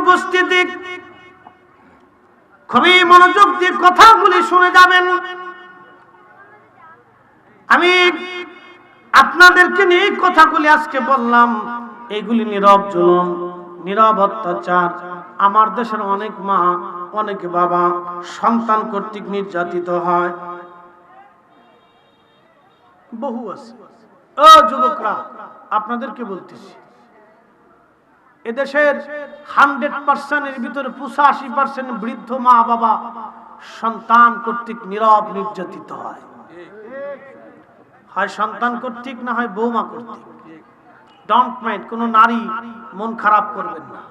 উপস্থিতি। খুবই মনোযোগ দিয়ে কথাগুলি শুনে যাবেন। আমি আপনাদেরকে নিয়ে কথাগুলি আজকে বললাম। এগুলি নীরব জুলুম, নীরব অত্যাচার। আমার দেশের অনেক মা, অনেক বাবা সন্তান কর্তৃক নির্যাতিত হয়। বহু আছে। ও যুবকরা, আপনাদেরকে বলতেছি এদেশের হান্ড্রেড পার্সেন্টের ভিতরে পঁচাশি পার্সেন্ট বৃদ্ধ মা বাবা সন্তান কর্তৃক নীরব নির্যাতিত হয়। হয় সন্তান কর্তৃক না হয় বৌমা কর্তৃক? ডন্ট মাইন্ড কোনো নারী মন খারাপ করবেন না।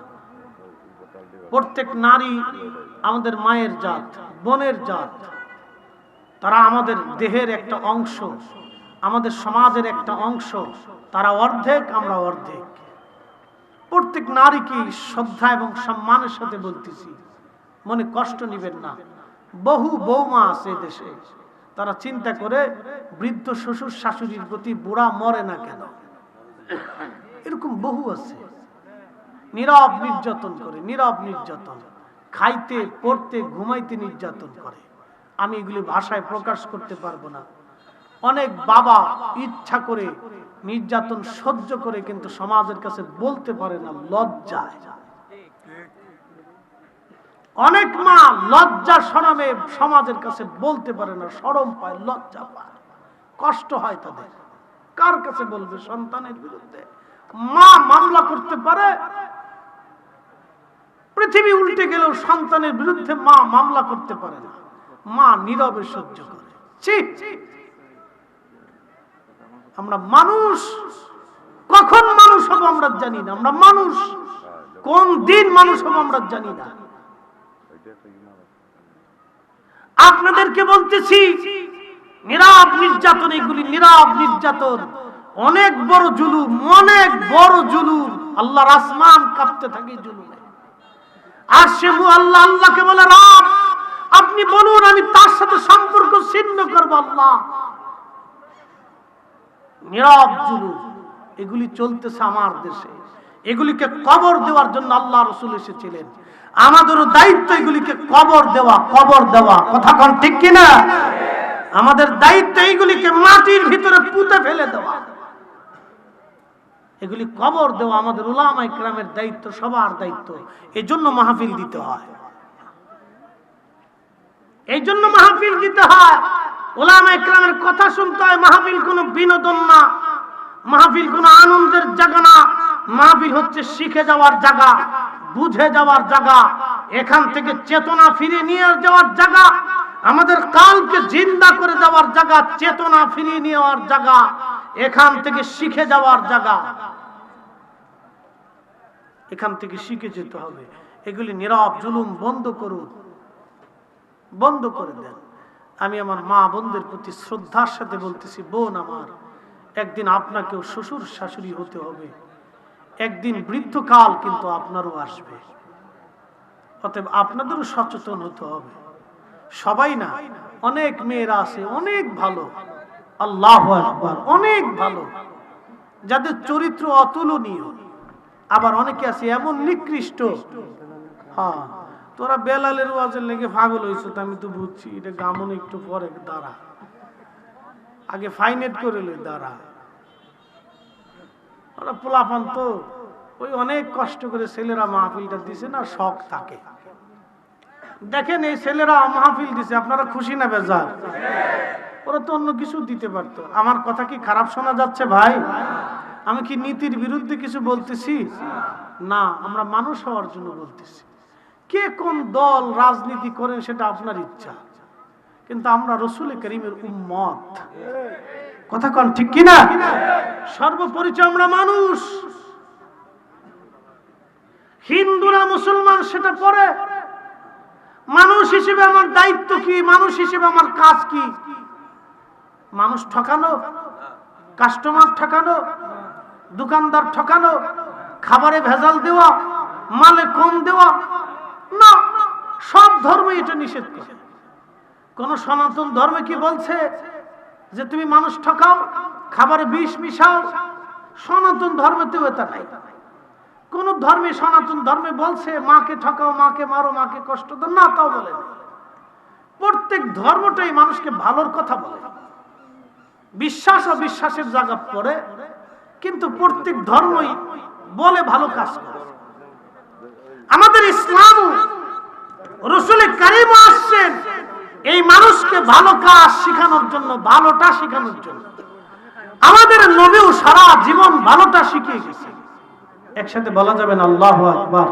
প্রত্যেক নারী আমাদের মায়ের জাত, বোনের জাত। তারা আমাদের দেহের একটা অংশ, আমাদের সমাজের একটা অংশ, তারা অর্ধেক, আমরা অর্ধেক। প্রত্যেক নারীকে শ্রদ্ধা এবং সম্মানের সাথে বলতেছি। মনে কষ্ট নিবেন না। বহু বৌমা আছে দেশে। তারা চিন্তা করে বৃদ্ধ শ্বশুর শাশুড়ির প্রতি বুড়া মরে না কেন? এরকম বহু আছে। নীরব নির্যাতন করে, নীরব নির্যাতন। খাইতে, পড়তে, ঘুমাইতে নির্যাতন করে। আমি এগুলি ভাষায় প্রকাশ করতে পারব না। অনেক বাবা ইচ্ছা করে নির্যাতন সহ্য করে কিন্তু সমাজের কাছে বলতে পারে না, লজ্জায়। অনেক মা লজ্জা সরমে সমাজের কাছে বলতে পারে না, সরম পায়, লজ্জা পায়, কষ্ট হয় তাদের। কার কাছে বলবে সন্তানের বিরুদ্ধে? মা মামলা করতে পারে, পৃথিবী উল্টে গেলেও সন্তানের বিরুদ্ধে মা মামলা করতে পারে না। মা নীরবে সহ্য করে। ছি। আমরা মানুষ। কখন মানুষ হব আমরা জানি না। আমরা মানুষ। কোন দিন মানুষ হব আমরা জানি না। আপনাদেরকে বলতেছি, নীরব নির্যাতন এগুলি, নীরব নির্যাতন। অনেক বড় জুলুম, অনেক বড় জুলুম। আল্লাহর আসমান কাঁপতে থাকে জুলুমে। আর সে আল্লাহ, আল্লাহকে বলে, রব, আপনি বলুন, আমি তার সাথে সম্পর্ক ছিন্ন করব, আল্লাহ। নীরব জুলুম, এগুলি চলতেছে আমার দেশে। এগুলিকে কবর দেওয়ার জন্য আল্লাহ রসুল এসেছিলেন। আমাদেরও দায়িত্ব এগুলিকে কবর দেওয়া কবর দেওয়া। কথা কন ঠিক কিনা? আমাদের দায়িত্ব এইগুলিকে মাটির ভিতরে পুঁতে ফেলে দেওয়া। এগুলি কবর দেওয়া আমাদের উলামাই গ্রামের দায়িত্ব, সবার দায়িত্ব। এই জন্য মাহফিল দিতে হয়। এই জন্য মাহফিল দিতে হয়। ওলামা ইকরামের কথা শুনতে হয়, মাহফিল কোনো বিনোদন না, মাহফিল কোনো আনন্দের জায়গা না, মাহফিল হচ্ছে শিখে যাওয়ার জায়গা, বুঝে যাওয়ার জায়গা, এখান থেকে চেতনা ফিরে নিয়ে যাওয়ার জায়গা, আমাদের কালকে জিন্দা করে যাওয়ার জায়গা, চেতনা ফিরিয়ে নেওয়ার জায়গা, এখান থেকে শিখে যাওয়ার জায়গা। এখান থেকে শিখে যেতে হবে। এগুলি নীরব, জুলুম, বন্ধ করুন। বন্ধ করে দেন। আমি আমার মা বোনদের প্রতি শ্রদ্ধার সাথে বলতেছি, বোন আমার, একদিন আপনাকেও শ্বশুর শাশুড়ি হতে হবে। একদিন বৃদ্ধকাল কিন্তু আপনারও আসবে। অতএব আপনাদেরও সচেতন হতে হবে। সবাই না, অনেক মেয়েরা আছে, অনেক ভালো। আল্লাহ অনেক ভালো। যাদের চরিত্র অতুলনীয়। আবার অনেকে আছে এমন নিকৃষ্ট। হ্যাঁ। তোরা বেলালের ওয়াজের লেগে পাগল হয়েছ আমি তো বুঝছি, এটা গামন একটু পরে, দাঁড়া। আগে ফাইনেট করে লই দাঁড়া। ওরা পোলাপান তো, ওই অনেক কষ্ট করে ছেলেরা মাহফিলটা দিছে না, শখ থাকে। দেখেন এই ছেলেরা মাহফিল দিছে, আপনারা খুশি না বেজার? ওরা তো অন্য কিছু দিতে পারতো। আমার কথা কি খারাপ শোনা যাচ্ছে ভাই? আমি কি নীতির বিরুদ্ধে কিছু বলতেছি? না, আমরা মানুষ হওয়ার জন্য বলতেছি। কে কোন দল রাজনীতি করেন সেটা আপনার ইচ্ছা। কিন্তু আমরা রসুল করিমের উম্মত। কথা কন ঠিক কিনা? সর্বপরিচয় আমরা মানুষ। হিন্দুরা মুসলমান সেটা পরে। মানুষ হিসেবে আমার দায়িত্ব কি? মানুষ হিসেবে আমার কাজ কি? মানুষ ঠকানো, কাস্টমার ঠকানো, দোকানদার ঠকানো, খাবারে ভেজাল দেওয়া, মালে কম দেওয়া সব ধর্মই এটা নিষেধ করে। কোন সনাতন ধর্মে কি বলছে যে তুমি মানুষ ঠকাও, খাবারে বিষ মিশাও? সনাতন ধর্মেতেও এটা নাই। কোন ধর্মে সনাতন ধর্মে বলছে, মাকে ঠকাও, মাকে মারো, মাকে কষ্ট দাও। না, তাও বলে প্রত্যেক ধর্মটাই মানুষকে ভালোর কথা বলে। বিশ্বাস ও বিশ্বাসের জায়গা পড়ে, কিন্তু প্রত্যেক ধর্মই বলে ভালো কাজ করে। আমাদের ইসলাম রসুল কারিম আসছেন। এই মানুষকে ভালো কাজ শেখানোর জন্য, ভালোটা শেখানোর জন্য। আমাদের নবীও সারা জীবন ভালোটা শিখিয়ে গেছে একসাথে বলা যাবে না, আল্লাহ আকবার।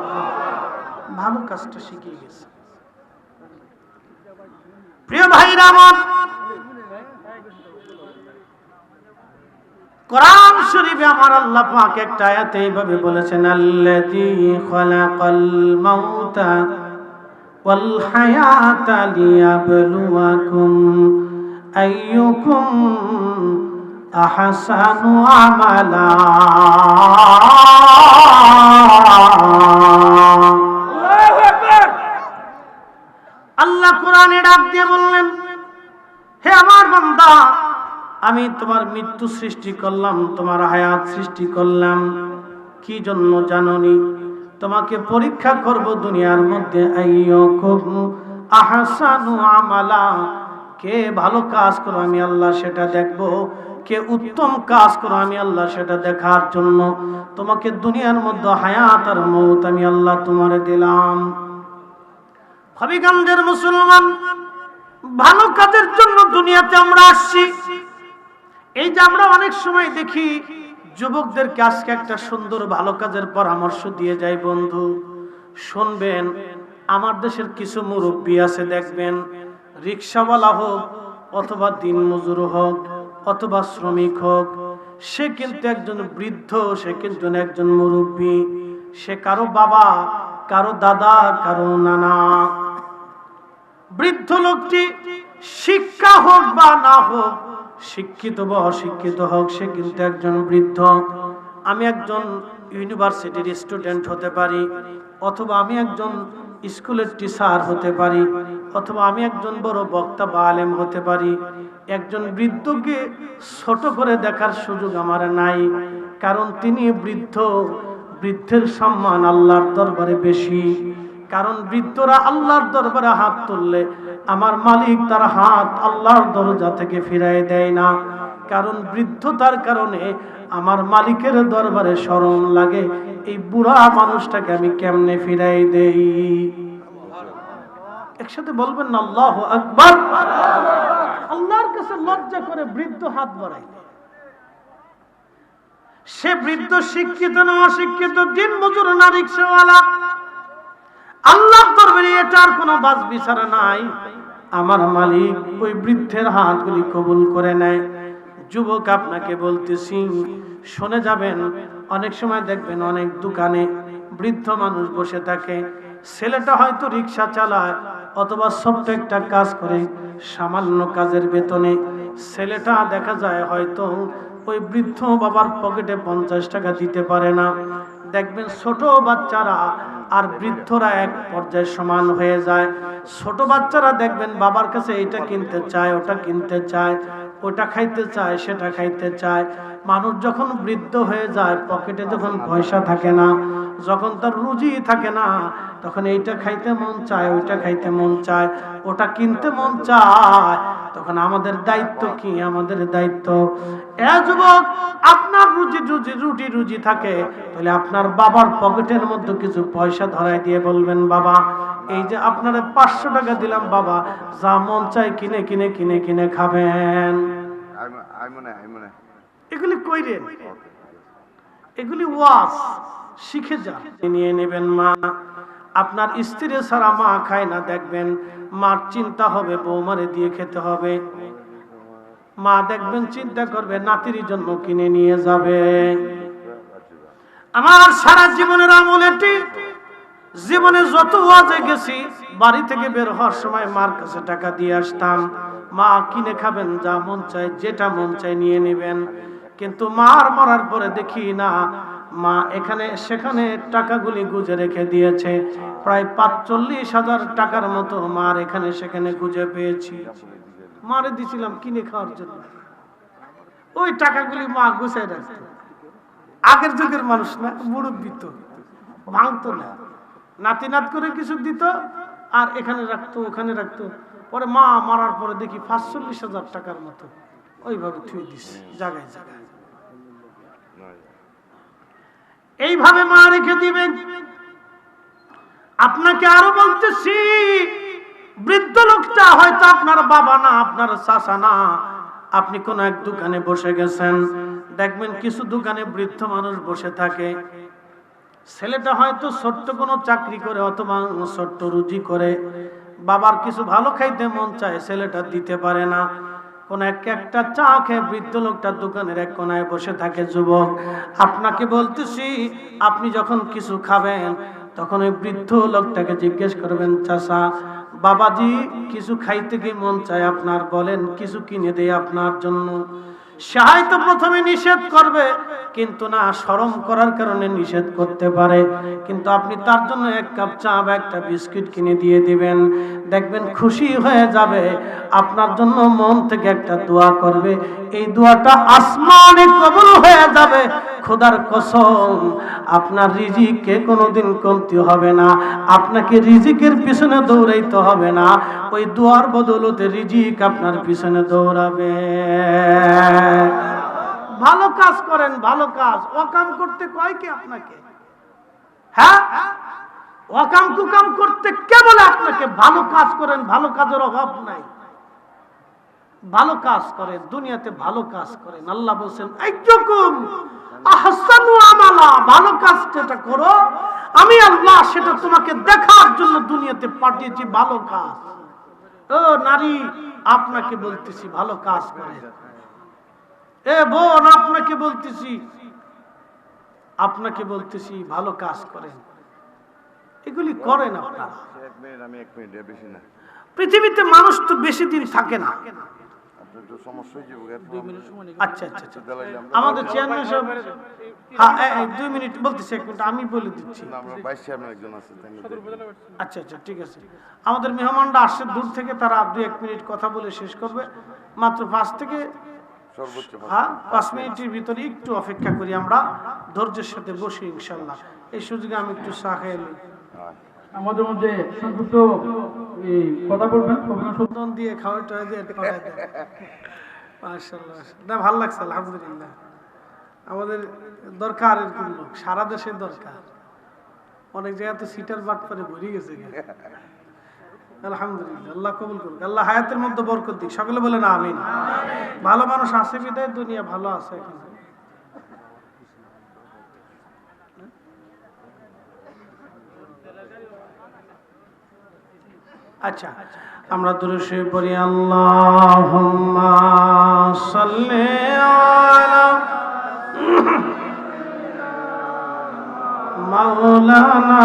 ভালো কাজটা শিখিয়ে গেছে। প্রিয় ভাইরা আমার, কোরআন শরীফে আমার আল্লাহ পাক একটা আয়াতে এইভাবে বলেছেন, আল্লাযী খালাকাল মাউতা হায়াতা লিয়াবলুয়াকুম আইয়ুকুম আহসানু আমালা আল্লাহ কোরআনে ডাক দিয়ে বললেন হে আমার বান্দা আমি তোমার মৃত্যু সৃষ্টি করলাম তোমার হায়াত সৃষ্টি করলাম। কি জন্য জাননি? তোমাকে পরীক্ষা করব দুনিয়ার মধ্যে। আমালা। কে ভালো কাজ করো, আমি আল্লাহ সেটা দেখব। কে উত্তম কাজ করো, আমি আল্লাহ সেটা দেখার জন্য। তোমাকে দুনিয়ার মধ্যে হায়াত আর মৌত আমি আল্লাহ তোমারে দিলাম। হবিগঞ্জের মুসলমান, ভালো কাজের জন্য দুনিয়াতে আমরা আসছি। এই যে আমরা অনেক সময় দেখি যুবকদেরকে আজকে একটা সুন্দর ভালো কাজের পরামর্শ দিয়ে যাই বন্ধু। শুনবেন, আমার দেশের কিছু মুরব্বী আছে, দেখবেন, রিক্সাওয়ালা হোক অথবা দিন মজুর হোক অথবা শ্রমিক হোক, সে কিন্তু একজন বৃদ্ধ, সে কিন্তু একজন মুরব্বী, সে কারও বাবা, কারও দাদা, কারও নানা। বৃদ্ধ লোকটি শিক্ষা হোক বা না হোক শিক্ষিত বা অশিক্ষিত হোক, সে কিন্তু একজন বৃদ্ধ। আমি একজন ইউনিভার্সিটির স্টুডেন্ট হতে পারি, অথবা আমি একজন স্কুলের টিচার হতে পারি, অথবা আমি একজন বড় বক্তা বা আলেম হতে পারি। একজন বৃদ্ধকে ছোট করে দেখার সুযোগ আমার নাই, কারণ তিনি বৃদ্ধ, বৃদ্ধের সম্মান আল্লাহর দরবারে বেশি। কারণ বৃদ্ধরা আল্লাহর দরবারে হাত তুললে আমার মালিক তার হাত আল্লাহর দরজা থেকে ফিরাই দেয় না। কারণ বৃদ্ধতার কারণে আমার মালিকের দরবারে স্মরণ লাগে, এই বুড়া মানুষটাকে আমি কেমনে ফিরাই দেই? একসাথে বলবেন না, আল্লাহ আকবার। আল্লাহর কাছে লজ্জা করে বৃদ্ধ হাত বাড়াই সে বৃদ্ধ শিক্ষিত না অশিক্ষিত দিন মজুর না রিক্সাওয়ালা আল্লাহ দরবারে এটার কোনো বাস বিচার নাই। আমার মালিক ওই বৃদ্ধের হাতগুলি কবুল করে নেয়। যুবক আপনাকে বলতেছি, শুনে যাবেন, অনেক সময় দেখবেন অনেক দোকানে বৃদ্ধ মানুষ বসে থাকে। ছেলেটা হয়তো রিক্সা চালায় অথবা ছোট্ট একটা কাজ করে সামান্য কাজের বেতনে। ছেলেটা দেখা যায় হয়তো ওই বৃদ্ধ বাবার পকেটে পঞ্চাশ টাকা দিতে পারে না। দেখবেন ছোট বাচ্চারা আর বৃদ্ধরা এক পর্যায়ে সমান হয়ে যায়। ছোট বাচ্চারা দেখবেন বাবার কাছে এটা কিনতে চায়, ওটা কিনতে চায়। ওটা খাইতে চায়, সেটা খাইতে চায়। মানুষ যখন বৃদ্ধ হয়ে যায়, পকেটে যখন পয়সা থাকে না, যখন তার রুজি থাকে না, তখন এইটা খাইতে মন চায়, ওইটা খাইতে মন চায়, ওটা কিনতে মন চায়। তখন আমাদের দায়িত্ব কি? আমাদের দায়িত্ব, এ যুবক, আপনার রুজি রুজি, রুটি রুজি থাকে, তাহলে আপনার বাবার পকেটের মধ্যে কিছু পয়সা ধরাই দিয়ে বলবেন, বাবা এই যে আপনারা পাঁচশো টাকা দিলাম বাবা যা মন চাই কিনে কিনে কিনে কিনে খাবেন। এগুলি কইরেন এগুলি ওয়াজ শিখে যান নিয়ে নেবেন মা। আপনার স্ত্রী ছাড়া মা খায় না দেখবেন মার চিন্তা হবে বৌমারে দিয়ে খেতে হবে। মা দেখবেন চিন্তা করবে নাতির জন্য কিনে নিয়ে যাবে। আমার সারা জীবনের আমল এটি। জীবনে যত ওয়াজে গেছি, বাড়ি থেকে বের হওয়ার সময় মার কাছে টাকা দিয়ে আসতাম। মা কিনে খাবেন, যা মন চায়, যেটা মন চায় নিয়ে নেবেন। কিন্তু মার মরার পরে দেখি না, মা এখানে সেখানে টাকাগুলি গুজে রেখে দিয়েছে। প্রায় পাঁচচল্লিশ হাজার টাকার মতো মার এখানে সেখানে গুজে পেয়েছি। মারে দিছিলাম কিনে খাওয়ার জন্য। ওই টাকাগুলি মা গুছাই রাখতো। আগের যুগের মানুষ না, মুরব্বী তো। ভাঙতো না। নাতি নাত করে কিছু দিত, আর এখানে রাখতো, ওখানে রাখতো। পরে মা মারার পরে দেখি পাঁচচল্লিশ হাজার টাকার মতো। ওইভাবে থুয়ে দিস জায়গায় জায়গায় এইভাবে মা রেখে দিবেন। আপনাকে আরও বলতেছি, বৃদ্ধ লোকটা হয়তো আপনার বাবা না, আপনার চাচা না, আপনি কোন এক দোকানে বসে গেছেন। দেখবেন কিছু দোকানে বৃদ্ধ মানুষ বসে থাকে। ছেলেটা হয়তো ছোট্ট কোনো চাকরি করে অথবা ছোট্ট রুজি করে, বাবার কিছু ভালো খাইতে মন চায়, ছেলেটা দিতে পারে না। কোন এক একটা চা খেয়ে বৃদ্ধ লোকটার দোকানের এক কোনায় বসে থাকে, যুবক। আপনাকে বলতেছি, আপনি যখন কিছু খাবেন, তখন ওই বৃদ্ধ লোকটাকে জিজ্ঞেস করবেন চাষা বাবাজি, কিছু খাইতে কি মন চায় আপনার? বলেন, কিছু কিনে দেয় আপনার জন্য। সাহাই তো প্রথমে নিষেধ করবে, কিন্তু না, সরম করার কারণে নিষেধ করতে পারে। কিন্তু আপনি তার জন্য এক কাপ চা বা একটা বিস্কিট কিনে দিয়ে দিবেন। দেখবেন খুশি হয়ে যাবে, আপনার জন্য মন থেকে একটা দোয়া করবে। এই দোয়াটা আসমানে কবুল হয়ে যাবে। খোদার কসম, আপনার রিজিকে কোনোদিন কমতি হবে না, আপনাকে রিজিকের পিছনে দৌড়াইতে হবে না, ওই দুয়ার বদলতে রিজিক আপনার পিছনে দৌড়াবে। ভালো কাজ করেন, ভালো কাজ। অকাম করতে কয় কি আপনাকে? হ্যাঁ? অকাম কুকাম করতে কে বলে আপনাকে? ভালো কাজ করেন, ভালো কাজের অভাব নাই। ভালো কাজ করেন দুনিয়াতে ভালো কাজ করেন। আল্লাহ বলছেন এইরকম আহসানু আমালা ভালো কাজ যেটা করো আমি আল্লাহ সেটা তোমাকে দেখার জন্য দুনিয়াতে পাঠিয়েছি ভালো কাজ। ও নারী আপনাকে বলতেছি ভালো কাজ করে। এ বোন আপনাকে বলতেছি আপনাকে বলতেছি ভালো কাজ করেন এগুলি করেন আপনারা। পৃথিবীতে মানুষ তো বেশি দিন থাকে না। হয়ে আচ্ছা আচ্ছা আচ্ছা। আমাদের চেয়ারম্যান সাহেব হ্যাঁ এই, এই, দুই মিনিট বলতেছি এক আমি বলে দিচ্ছি। আমরা বাইশ চেয়ারম্যান একজন আছে তাই না? আচ্ছা আচ্ছা ঠিক আছে। আমাদের মেহমানরা আসছে দূর থেকে তারা দু এক মিনিট কথা বলে শেষ করবে। মাত্র পাঁচ থেকে পাঁচ হ্যাঁ পাঁচ মিনিটের ভিতরে একটু অপেক্ষা করি আমরা। ধৈর্যের সাথে বসি ইনশাল্লাহ এই সুযোগে আমি একটু চা। আমাদের মধ্যে সংক্ষিপ্ত কথা বলবেন সুতন দিয়ে খাওয়াই টাওয়াই দিয়ে না, ভালো লাগছে, আলহামদুলিল্লাহ। আমাদের দরকার এরকম লোক, সারা দেশের দরকার। অনেক জায়গায় তো সিটার বাট পরে ভরে গেছে। আলহামদুলিল্লাহ, আল্লাহ কবুল করুক। আল্লাহ হায়াতের মধ্যে বরকত দিক। সকলে বলে না আমিন। ভালো মানুষ আছে বিদায়, দুনিয়া ভালো আছে এখন। আচ্ছা আমরা দুরুশে পড়ি আল্লাহ সাল্লে আলা মাওলানা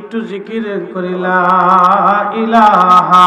একটু জিকির করিলা ইলাহা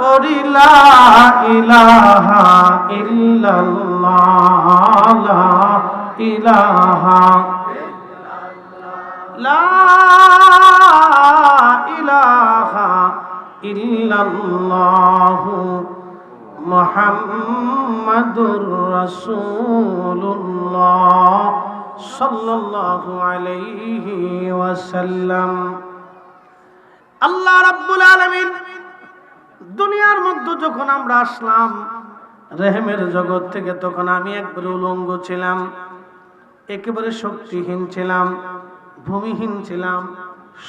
পড়ি, লা ইলাহা ইল্লাল্লাহ, লা ইলাহা লা ইলাহা ইল্লাল্লাহ মুহাম্মাদুর রাসূলুল্লাহ সাল্লাল্লাহু আলাইহি ওয়াসাল্লাম। আল্লাহ রাব্বুল আলামিন দুনিয়ার মধ্যে যখন আমরা আসলাম, রেহেমের জগৎ থেকে তখন আমি একবারে উলঙ্গ ছিলাম, একেবারে শক্তিহীন ছিলাম, ভূমিহীন ছিলাম,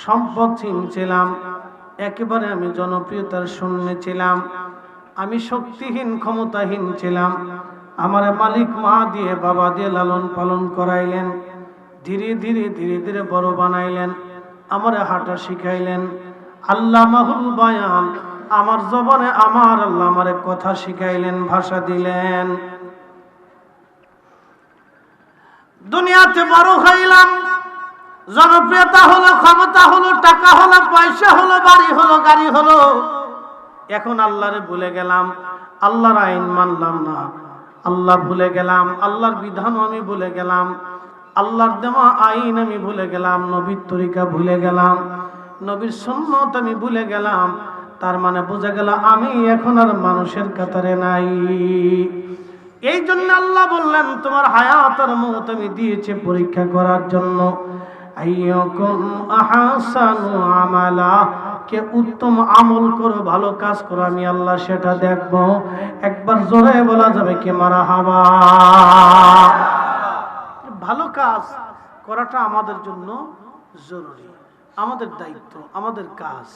সম্পদহীন ছিলাম, একেবারে আমি জনপ্রিয়তার শূন্য ছিলাম, আমি শক্তিহীন, ক্ষমতাহীন ছিলাম, আমার মালিক মা দিয়ে, বাবা দিয়ে লালন পালন করাইলেন, ধীরে ধীরে ধীরে ধীরে বড় বানাইলেন, আমার হাঁটা শিখাইলেন, আল্লাহ মাহুল বয়ান আমার জবানে আমার আল্লাহ আমারে কথা শিখাইলেন, ভাষা দিলেন। দুনিয়াতে বড় হইলাম, জনপ্রিয়তা হলো, ক্ষমতা হলো, টাকা হলো, পয়সা হলো, বাড়ি হলো, গাড়ি হলো। এখন আল্লাহরে ভুলে গেলাম, আল্লাহর আইন মানলাম না। আল্লাহ ভুলে গেলাম, আল্লাহর বিধান আমি ভুলে গেলাম, আল্লাহর দেওয়া আইন আমি ভুলে গেলাম, নবীর তরিকা ভুলে গেলাম, নবীর সন্ন্যত আমি ভুলে গেলাম তার মানে বোঝা গেল আমি এখন আর মানুষের কাতারে নাই। এই জন্য আল্লাহ বললেন, তোমার হায়াত আর মৌত আমি দিয়েছি পরীক্ষা করার জন্য। আমালা। কে উত্তম আমল করো, ভালো কাজ করো, আমি আল্লাহ সেটা দেখব। একবার জোরে বলা যাবে কি মারা হাবা ভালো কাজ করাটা আমাদের জন্য জরুরি, আমাদের দায়িত্ব, আমাদের কাজ।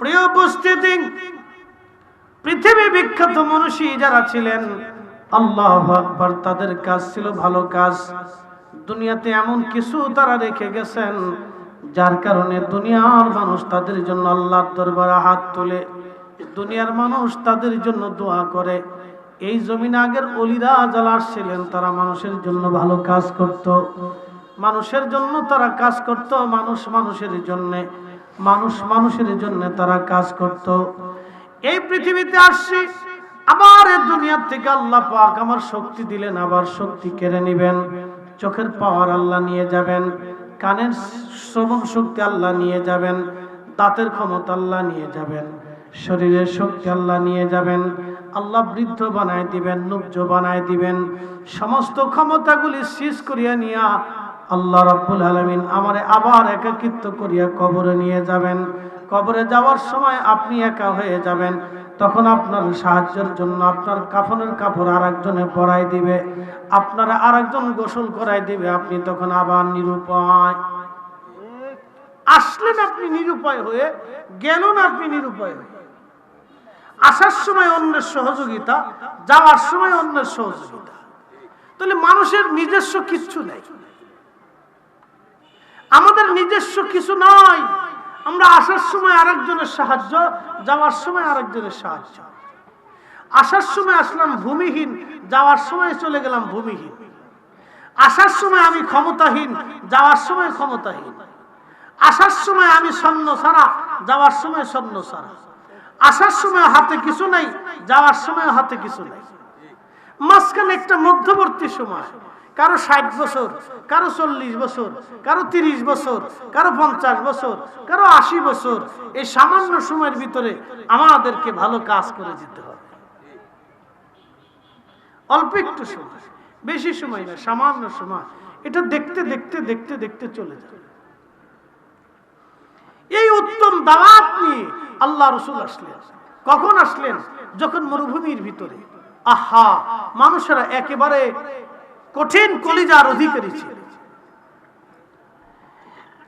প্রিয় উপস্থিতি পৃথিবী বিখ্যাত মনীষী যারা ছিলেন, আল্লাহ আকবার, তাদের কাজ ছিল ভালো কাজ। দুনিয়াতে এমন কিছু তারা রেখে গেছেন, যার কারণে দুনিয়ার মানুষ তাদের জন্য আল্লাহর দরবারে হাত তোলে। দুনিয়ার মানুষ তাদের জন্য দোয়া করে। এই জমিন আগের অলিরা যারা ছিলেন, তারা মানুষের জন্য ভালো কাজ করত। মানুষের জন্য তারা কাজ করত, মানুষ মানুষের জন্য। মানুষ মানুষের জন্য তারা কাজ করত। এই পৃথিবীতে আসছি, আবার এই দুনিয়ার থেকে আল্লাহ পাক আমার শক্তি দিলেন, আবার শক্তি কেড়ে নিবেন। চোখের পাওয়ার আল্লাহ নিয়ে যাবেন, কানের শ্রবণ শক্তি আল্লাহ নিয়ে যাবেন, দাঁতের ক্ষমতা আল্লাহ নিয়ে যাবেন, শরীরের শক্তি আল্লাহ নিয়ে যাবেন, আল্লাহ বৃদ্ধ বানায় দিবেন, নুব্জ বানায় দিবেন, সমস্ত ক্ষমতাগুলি শেষ করিয়া নিয়া আল্লাহ রাব্বুল আলামিন আমারে আবার একাকিত্ব করিয়া কবরে নিয়ে যাবেন। কবরে যাওয়ার সময় আপনি একা হয়ে যাবেন। তখন আপনার সাহায্যের জন্য আপনার কাফনের কাপড় আর একজনে পরাই দিবে। আপনারা আর একজন গোসল করাই দিবে, আপনি তখন আবার নিরুপায়। আসলেন আপনি নিরুপায় হয়ে, গেলেন আপনি নিরুপায় হয়ে। আসার সময় অন্যের সহযোগিতা, যাওয়ার সময় অন্যের সহযোগিতা। তাহলে মানুষের নিজস্ব কিচ্ছু নেই। আমাদের নিজস্ব কিছু নয়। আমরা আসার সময় আরেকজনের সাহায্য, যাওয়ার সময় আরেকজনের সাহায্য। আসার সময় আসলাম ভূমিহীন, যাওয়ার সময় চলে গেলাম ভূমিহীন। আসার সময় আমি ক্ষমতাহীন, যাওয়ার সময় ক্ষমতাহীন। আসার সময় আমি স্বর্ণ সারা যাওয়ার সময় স্বর্ণ সারা আসার সময় হাতে কিছু নাই, যাওয়ার সময় হাতে কিছু নাই। মাঝখানে একটা মধ্যবর্তী সময়। কারও ষাট বছর, কারও চল্লিশ বছর, কারও তিরিশ বছর, কারও পঞ্চাশ বছর, কারও আশি বছর, এই সামান্য সময়ের ভিতরে আমাদেরকে ভালো কাজ করে দিতে হবে। অল্প একটু সময়, বেশি সময় না, সামান্য সময়, এটা দেখতে দেখতে দেখতে দেখতে চলে যাবে। এই উত্তম দাওয়াত নিয়ে আল্লাহ রসুল আসলেন। কখন আসলেন? যখন মরুভূমির ভিতরে। আহা, মানুষেরা একেবারে কঠিন কলিজার অধিকারী ছিল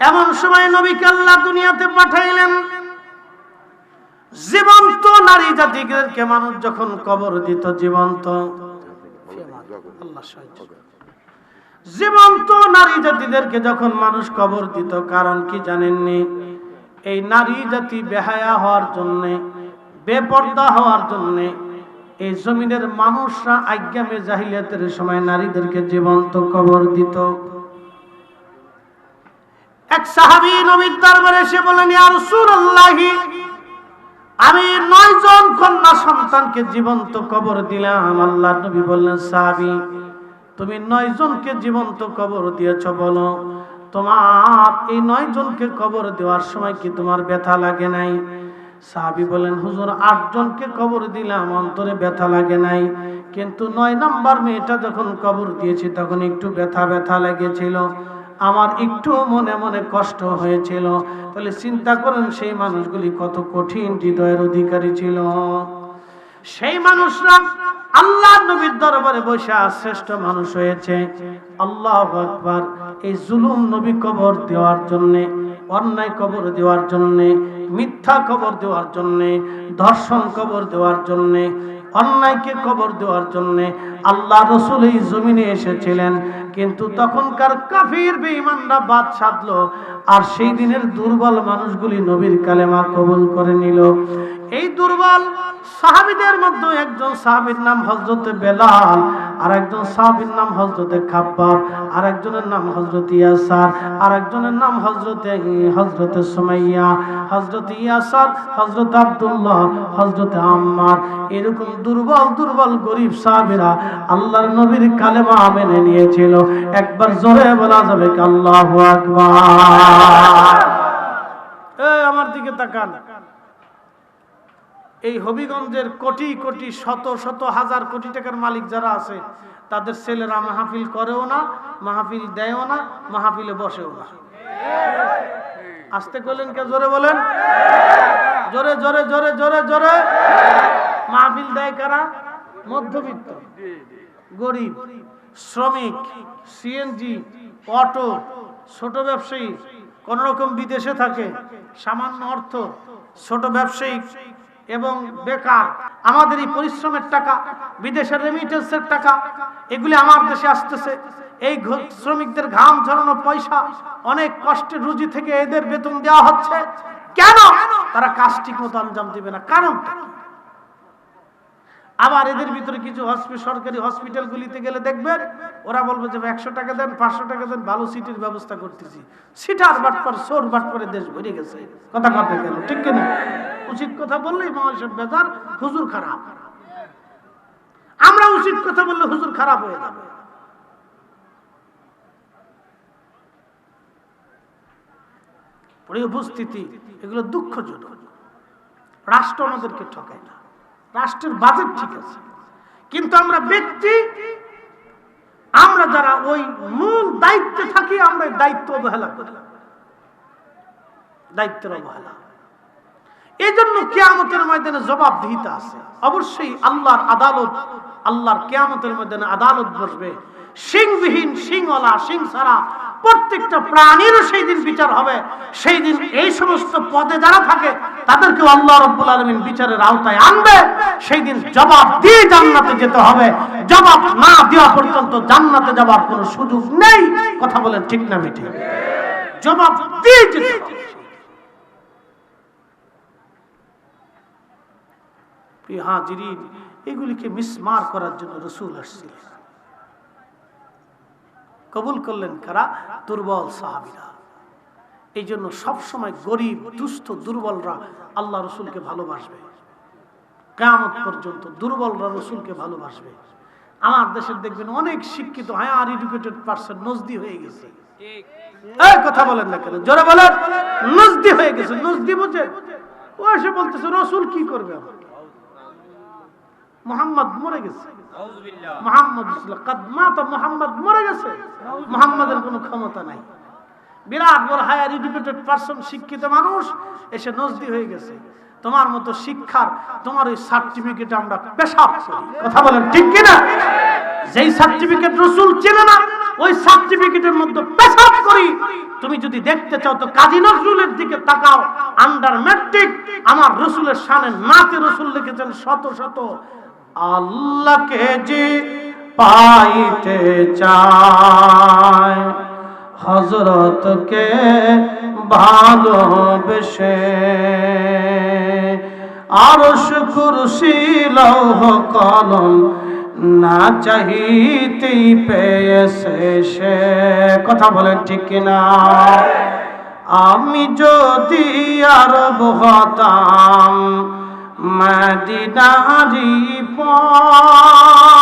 এমন সময় নবীকে আল্লাহ দুনিয়াতে পাঠাইলেন, জীবন্ত নারী জাতিদেরকে মানুষ যখন কবর দিত, জীবন্ত। জীবন্ত নারী জাতিদেরকে যখন মানুষ কবর দিত, কারণ কি জানেননি এই নারী জাতি বেহায়া হওয়ার জন্যে, বেপর্দা হওয়ার জন্যে এই জমিনের মানুষরা আজ্ঞামে জাহিলিয়াতের সময় নারীদেরকে জীবন্ত কবর দিত। এক সাহাবী নবীর দরবারে এসে বলেন ইয়া রাসূলুল্লাহি, আমি নয় জন কন্যা সন্তানকে জীবন্ত কবর দিলাম। আল্লাহ নবী বললেন, সাহাবী, তুমি নয় জনকে জীবন্ত কবর দিয়েছ বলো। তোমার এই নয় জনকে কবর দেওয়ার সময় কি তোমার ব্যথা লাগে নাই? সাহাবি বলেন, হুজুর, আটজনকে কবর দিলাম, অন্তরে ব্যথা লাগে নাই। কিন্তু নয় নাম্বার মেয়েটা যখন কবর দিয়েছি, তখন একটু ব্যথা ব্যথা লেগেছিল। আমার একটু মনে মনে কষ্ট হয়েছিল। তাহলে চিন্তা করেন, সেই মানুষগুলি কত কঠিন হৃদয়ের অধিকারী ছিল। সেই মানুষরা আল্লাহ নবীর দরবারে বসে শ্রেষ্ঠ মানুষ হয়েছে। আল্লাহ আকবার। এই জুলুম নবী কবর দেওয়ার জন্যে, অন্যায় কবর দেওয়ার জন্য মিথ্যা খবর দেওয়ার জন্যে, ধর্ষণ খবর দেওয়ার জন্যে, অন্যায়কে খবর দেওয়ার জন্যে আল্লাহ রসুল এই জমিনে এসেছিলেন। কিন্তু তখনকার কাফির, বেঈমানরা বাদ সাধলো। আর সেই দিনের দুর্বল মানুষগুলি নবীর কালেমা কবুল করে নিল। এই দুর্বল সাহাবিদের মধ্যে একজন সাহাবীর নাম হজরতে বেলাল আর একজন সাহাবীর নাম হজরতে খাব্বাব আর একজনের নাম হজরত ইয়াসার আর একজনের নাম হজরতে হজরতে সুমাইয়া হজরত ইয়াসার হজরত আব্দুল্লাহ হজরত আম্মার। এরকম দুর্বল দুর্বল, গরিব সাহাবীরা আল্লাহর নবীর কালেমা মেনে নিয়েছিল। একবার জোরে বলা যাবে আল্লাহ আকবার। আমার দিকে তাকান। এই হবিগঞ্জের কোটি কোটি, শত শত হাজার কোটি টাকার মালিক যারা আছে, তাদের ছেলেরা মাহফিল করেও না, মাহফিল দেয়ও না, মাহফিলে বসেও না। আসতে করলেন কে, জোরে বলেন? জোরে জোরে জোরে জোরে জোরে। মাহফিল দেয় কারা? মধ্যবিত্ত, গরিব, শ্রমিক সিএনজি অটো, ছোট ব্যবসায়ী কোন রকম বিদেশে থাকে, সামান্য অর্থ, ছোট ব্যবসায়ী এবং বেকার। আমাদের এই পরিশ্রমের টাকা, বিদেশের রেমিটেন্সের টাকা, এগুলি আমার দেশে আসতেছে। এই শ্রমিকদের ঘাম ঝরানো পয়সা অনেক কষ্টের রুজি থেকে এদের বেতন দেওয়া হচ্ছে। কেন? তারা কাজ ঠিক মতো আঞ্জাম দিবে না। কারণ? আবার এদের ভিতরে কিছু সরকারি হসপিটালগুলিতে গেলে দেখবেন, ওরা বলবে যে একশো টাকা দেন, পাঁচশো টাকা দেন, ভালো সিটের ব্যবস্থা করতেছি। সিটার বাট পর সোর বাট করে দেশ ভরে গেছে। কথা কথা গেল? ঠিক কিনা উচিত কথা বললেই মহাসব বেজার, হুজুর খারাপ। আমরা উচিত কথা বললে হুজুর খারাপ হয়ে যাবে। উপস্থিতি, এগুলো দুঃখজনক। রাষ্ট্র আমাদেরকে ঠকায় না। রাষ্ট্রের বাজেট ঠিক আছে। কিন্তু আমরা ব্যক্তি, আমরা যারা ওই মূল দায়িত্বে থাকি, আমরা দায়িত্ব অবহেলা করি। দায়িত্বের অবহেলা। এই জন্য কেয়ামতের ময়দানে জবাবদিহিতা আছে। অবশ্যই আল্লাহর আদালত, আল্লাহর কেয়ামতের ময়দানে আদালত বসবে। সিংবিহীন সিংওয়ালা সিং ছাড়া প্রত্যেকটা প্রাণীরও সেই দিন বিচার হবে। সেই দিন এই সমস্ত পদে যারা থাকে, তাদেরকেও আল্লাহ রব্বুল আলমিন বিচারের আওতায় আনবে। সেই দিন জবাব দিয়ে জান্নাতে যেতে হবে। জবাব না দেওয়া পর্যন্ত জান্নাতে যাবার কোনো সুযোগ নেই। কথা বলেন ঠিক না মিঠে? জবাব দিয়ে যেতে। এগুলিকে মিসমার করার জন্য রসুল আসছিলেন। কবুল করলেন কারা? দুর্বল সাহাবিরা। এই জন্য সবসময় গরিব, দুস্থ, দুর্বলরা আল্লাহ রসুলকে ভালোবাসবে। কেমন পর্যন্ত দুর্বলরা রসুলকে ভালোবাসবে। আমার দেশের দেখবেন অনেক শিক্ষিত হায়ার এডুকেটেড পার্সন নজদি হয়ে গেছে। কথা বলেন না কেন? জোরে বলেন। নজদি হয়ে গেছে, নজদি বুঝে। ও এসে বলতেছে, রসুল কি করবে মোহাম্মদ মরে গেছে। তোমার মতো শিক্ষার, তোমার ওই সার্টিফিকেট আমরা করি। কথা বলেন ঠিক কিনা? যেই সার্টিফিকেট রসুল চেনে না, ওই সার্টিফিকেটের মধ্যে পেশাব করি। তুমি যদি দেখতে চাও তো কাজী নজরুলের দিকে তাকাও। আন্ডার ম্যাট্রিক আমার রসুলের সামনে নাতে রসুল লিখেছেন শত শত আল্লাহকে যে পাইতে চায় হজরতকে ভালোবেসে। আরশ কুরসি লৌহ কলম না চাহিতেই পেয়েছে সে। কথা বলেন ঠিক কিনা? আমি যদি আরব হতাম, মদিনারি পথ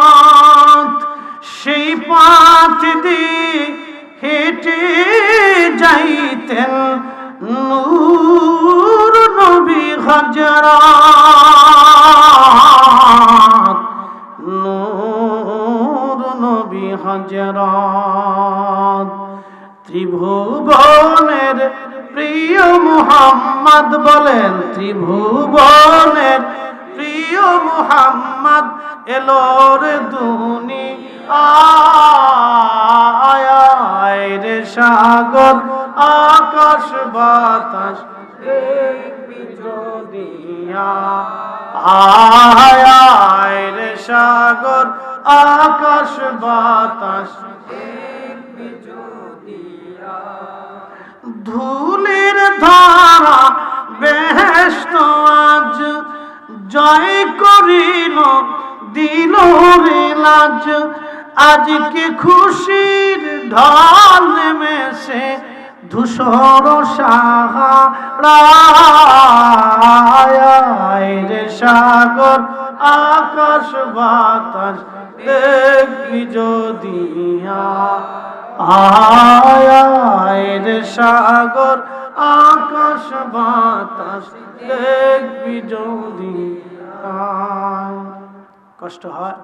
সেই পথ দিয়ে হেঁটে যাইতেন নূর নবী হজরত নূর নবী হজরত ত্রিভুবনের প্রিয় মোহাম্মদ বলেন, ত্রিভুবনের প্রিয় মুহাম্মদ এলোর দুনি আয় সাগর, আকাশ বাতাস আয়। সাগর, আকাশ বাতাস ধুলির ধারা বেহেস্ত আজ জয় করিল, দিল রে লাজ। আজকে খুশির ঢল নেমেছে, ধূসর সাহারায় রে সাগর, আকাশ বাতাস, দেখবি যদি আয় রে সাগর আকাশ বাতাস দেখবি যদি। কষ্ট হয়